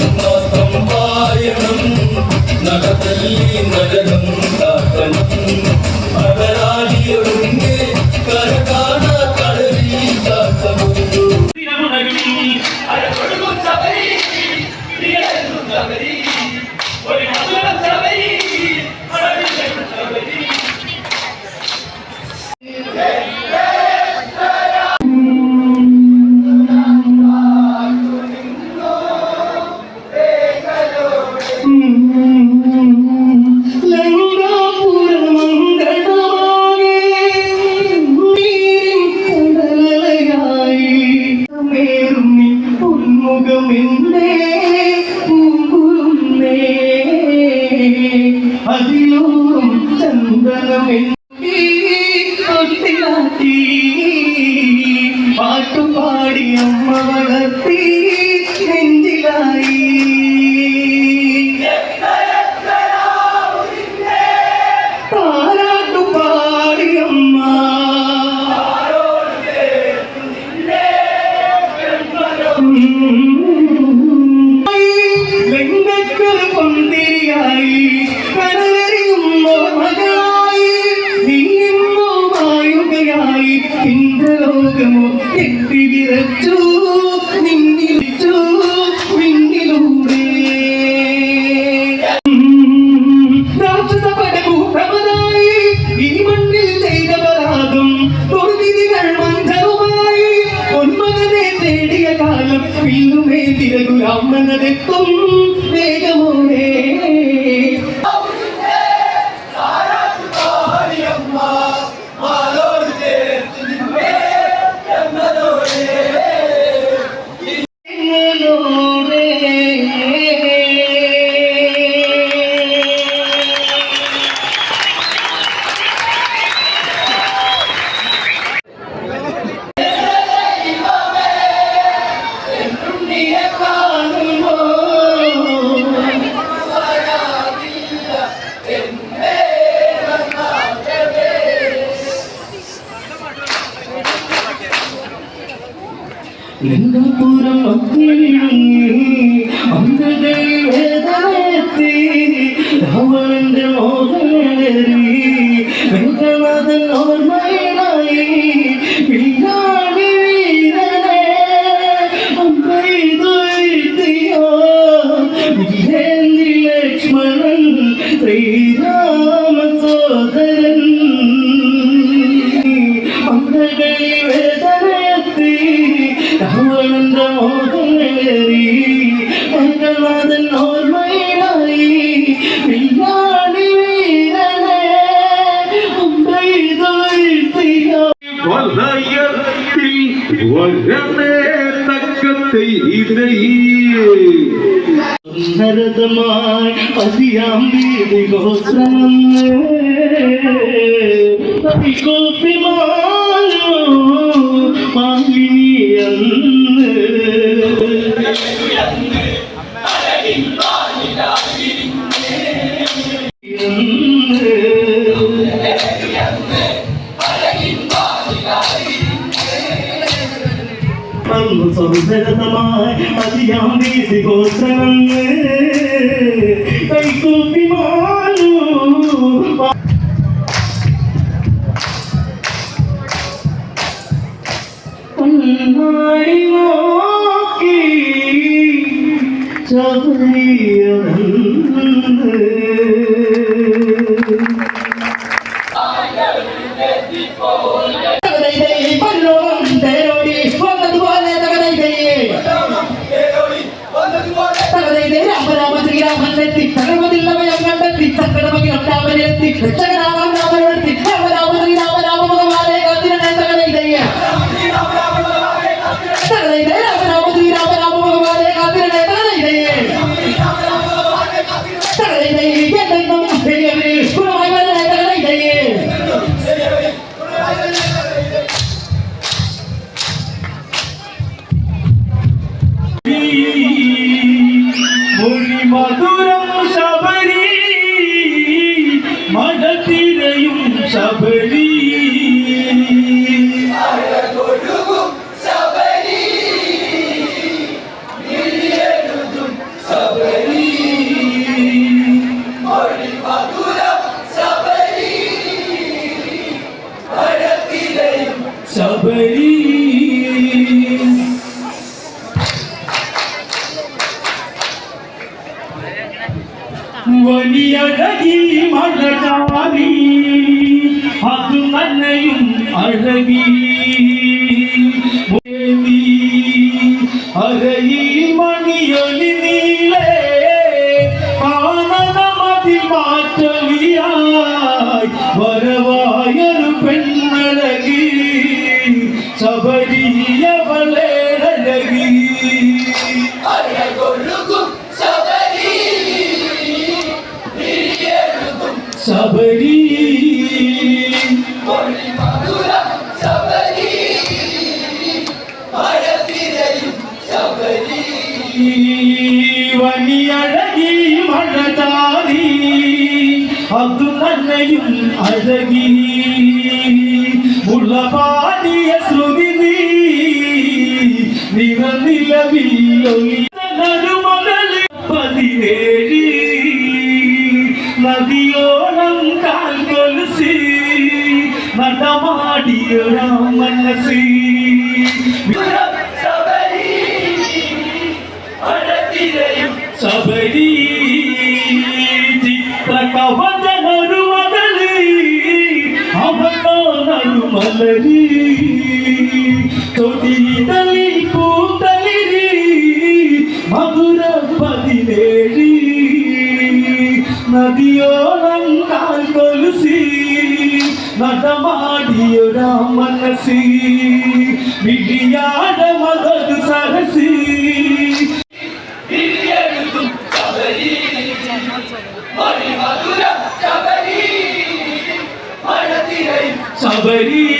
জন্য പാട്ടുപാടി അമ്മ വളർത്തി നെഞ്ചിലായി. മായുകയായി ഇന്ദ്രലോകമോ കെട്ടി വിറച്ചു നിന്നിലിച്ചു ഈ മണ്ണിൽ തേടിയ കാലം ലിംഗപുരം ഒത്തിരിങ്ങി അന്ധതയിൽ വേദനയെത്തി രാവണന്റെ മോഹനേറി രാവണന്റെ മോഹനേറി ഭഗവാദൻ ഓർമ്മയിലായി പിന്നാടി വീരനെ അമ്പെയ്തൊയ്ത്തിയോ വലയത്തിൽ വരമേ തക്കത്തെ ഭരതമായി പതിയാം വീതി ഗോത്രമേ കോപ്പിമാലോ അന്ന് സുന്ദരതമായി അതിയാം വീതി ഗോത്രമന്ന് കൈകൂപ്പി മാലു കണ്ണാടി தகதை தகவதில்லை அங்கத்தை தகவதில்லை அங்கத்தை தக்கடமையில் அட்டாமல் خبري வலியழகில் மழகாரி அது தன்னையும் அழகி அறையில் மணியொலி நீளே ஆனந்தமதி மாற்றவியாய் வரவாயரு பெண் ശബരി. വനിയഴകി മഴതാരി അതു നന്നയും അഴകി. ഉള്ളപാടിയ ശ്രുതി നീ. നിറനിലവില്ലൊലി வனமாடிய ராமனசி சபரி சித்தகவதனரு மகளி அவதானரு மலரி தொடிதலி பூந்தலிரி மதுர பதினேழி நதியோரங்கால் கொலுசி നടമാടിയൊരാ മനസ്സി വിഴിയാട മകത് സരസി ശബരി